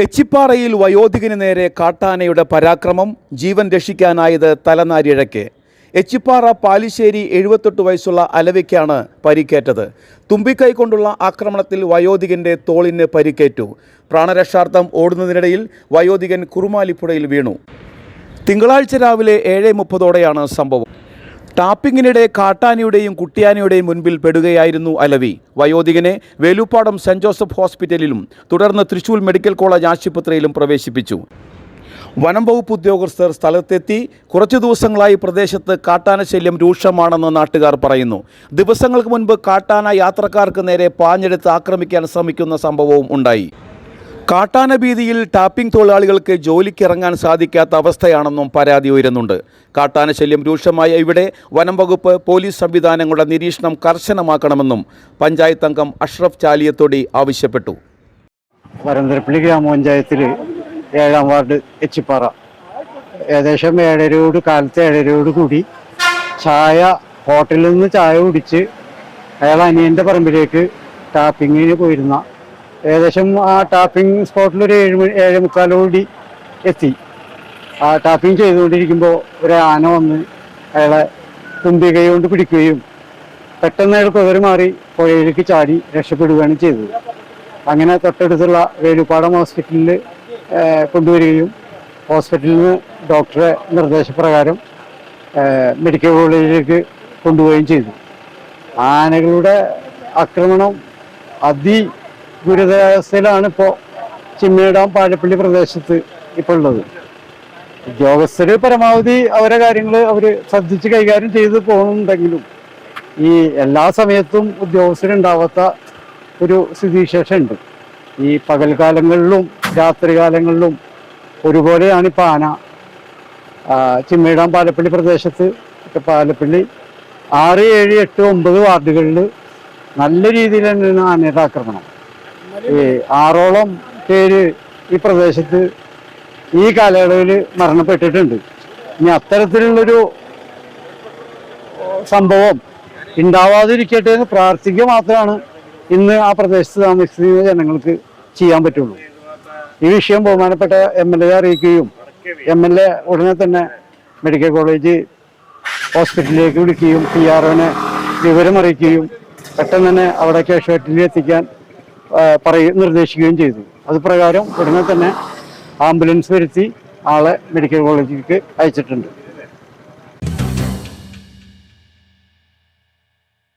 എച്ചിപ്പാറയിൽ വയോധികന് നേരെ കാട്ടാനയുടെ പരാക്രമം ജീവൻ രക്ഷിക്കാനായത് തലനാരിഴയ്ക്ക്. എച്ചിപ്പാറ പാലിശ്ശേരി എഴുപത്തെട്ട് വയസ്സുള്ള അലവയ്ക്കാണ് പരിക്കേറ്റത്. തുമ്പിക്കൈ കൊണ്ടുള്ള ആക്രമണത്തിൽ വയോധികന്റെ തോളിന് പരിക്കേറ്റു. പ്രാണരക്ഷാർത്ഥം ഓടുന്നതിനിടയിൽ വയോധികൻ കുറുമാലിപ്പുഴയിൽ വീണു. തിങ്കളാഴ്ച രാവിലെ ഏഴ് മുപ്പതോടെയാണ് സംഭവം. ടാപ്പിങ്ങിനിടെ കാട്ടാനയുടെയും കുട്ടിയാനയുടെയും മുൻപിൽ പെടുകയായിരുന്നു അലവി. വയോധികനെ വേലുപ്പാടം സെന്റ് ജോസഫ് ഹോസ്പിറ്റലിലും തുടർന്ന് തൃശൂർ മെഡിക്കൽ കോളേജ് ആശുപത്രിയിലും പ്രവേശിപ്പിച്ചു. വനം വകുപ്പ് ഉദ്യോഗസ്ഥർ സ്ഥലത്തെത്തി കുറച്ചു ദിവസങ്ങളായി പ്രദേശത്ത് കാട്ടാന ശല്യം രൂക്ഷമാണെന്ന് നാട്ടുകാർ പറയുന്നു. ദിവസങ്ങൾക്ക് മുൻപ് കാട്ടാന യാത്രക്കാർക്ക് നേരെ പാഞ്ഞെടുത്ത് ആക്രമിക്കാൻ ശ്രമിക്കുന്ന സംഭവവും ഉണ്ടായി. കാട്ടാന ഭീതിയിൽ ടാപ്പിംഗ് തൊഴിലാളികൾക്ക് ജോലിക്കിറങ്ങാൻ സാധിക്കാത്ത അവസ്ഥയാണെന്നും പരാതി ഉയരുന്നുണ്ട്. കാട്ടാന ശല്യം രൂക്ഷമായ ഇവിടെ വനം വകുപ്പ് പോലീസ് സംവിധാനങ്ങളുടെ നിരീക്ഷണം കർശനമാക്കണമെന്നും പഞ്ചായത്ത് അംഗം അഷ്റഫ് ചാലിയത്തോടി ആവശ്യപ്പെട്ടു. വരന്തരപ്പള്ളി ഗ്രാമപഞ്ചായത്തിൽ ഏഴാം വാർഡ് എച്ചിപ്പാറ. ഏകദേശം ഏഴരയോട് കാലത്ത് ഏഴരയോട് കൂടി ചായ ഹോട്ടലിൽ നിന്ന് ചായ കുടിച്ച് അയാൾ അനിയന്റെ പറമ്പിലേക്ക് ടാപ്പിങ്ങിന് പോയിരുന്ന ഏകദേശം ആ ടാപ്പിംഗ് സ്പോട്ടിൽ ഒരു ഏഴ് മണി ഏഴ് മുക്കാലോടി എത്തി. ആ ടാപ്പിംഗ് ചെയ്തുകൊണ്ടിരിക്കുമ്പോൾ ഒരു ആന വന്ന് അയാളെ തുമ്പികൈ കൊണ്ട് പിടിക്കുകയും പെട്ടെന്ന് അയാൾ കുതിര മാറി പുഴയിലേക്ക് ചാടി രക്ഷപ്പെടുകയാണ് ചെയ്തത്. അങ്ങനെ തൊട്ടടുത്തുള്ള വേലുപ്പാടം ഹോസ്പിറ്റലിൽ കൊണ്ടുവരികയും ഹോസ്പിറ്റലിൽ നിന്ന് ഡോക്ടറെ നിർദ്ദേശപ്രകാരം മെഡിക്കൽ കോളേജിലേക്ക് കൊണ്ടുപോവുകയും ചെയ്തു. ആനകളുടെ ആക്രമണം അതി ഗുരുതരാവസ്ഥയിലാണ് ഇപ്പോൾ ചിമ്മേടാം പാലപ്പള്ളി പ്രദേശത്ത് ഇപ്പോൾ ഉള്ളത്. ഉദ്യോഗസ്ഥർ പരമാവധി അവരെ കാര്യങ്ങൾ അവർ ശ്രദ്ധിച്ച് കൈകാര്യം ചെയ്ത് പോകുന്നുണ്ടെങ്കിലും ഈ എല്ലാ സമയത്തും ഉദ്യോഗസ്ഥരുണ്ടാവാത്ത ഒരു സ്ഥിതിവിശേഷം ഉണ്ട് ഈ പകൽക്കാലങ്ങളിലും രാത്രികാലങ്ങളിലും ഒരുപോലെയാണ് ഈ പാന. ചിമ്മേടാം പാലപ്പള്ളി പ്രദേശത്ത് പാലപ്പള്ളി ആറ് ഏഴ് എട്ട് ഒമ്പത് വാർഡുകളിൽ നല്ല രീതിയിൽ തന്നെയാണ് ആനയുടെ ആക്രമണം. ഈ ആറോളം പേര് ഈ പ്രദേശത്ത് ഈ കാലയളവിൽ മരണപ്പെട്ടിട്ടുണ്ട്. ഇനി അത്തരത്തിലുള്ളൊരു സംഭവം ഉണ്ടാവാതിരിക്കട്ടെ എന്ന് പ്രാർത്ഥിക്കുക മാത്രമാണ് ഇന്ന് ആ പ്രദേശത്ത് താമസിക്കുന്ന ജനങ്ങൾക്ക് ചെയ്യാൻ പറ്റുള്ളൂ. ഈ വിഷയം ബഹുമാനപ്പെട്ട എം എൽ എ അറിയിക്കുകയും എം എൽ എ ഉടനെ തന്നെ മെഡിക്കൽ കോളേജ് ഹോസ്പിറ്റലിലേക്ക് വിളിക്കുകയും പി ആർ ഒനെ വിവരം അറിയിക്കുകയും പെട്ടെന്ന് തന്നെ അവിടെ കാഷ്വാലിറ്റിയിൽ എത്തിക്കാൻ പറയുക നിർദ്ദേശിക്കുകയും ചെയ്തു. അത് പ്രകാരം ഉടനെ തന്നെ ആംബുലൻസ് വരുത്തി ആളെ മെഡിക്കൽ കോളേജിലേക്ക് അയച്ചിട്ടുണ്ട്.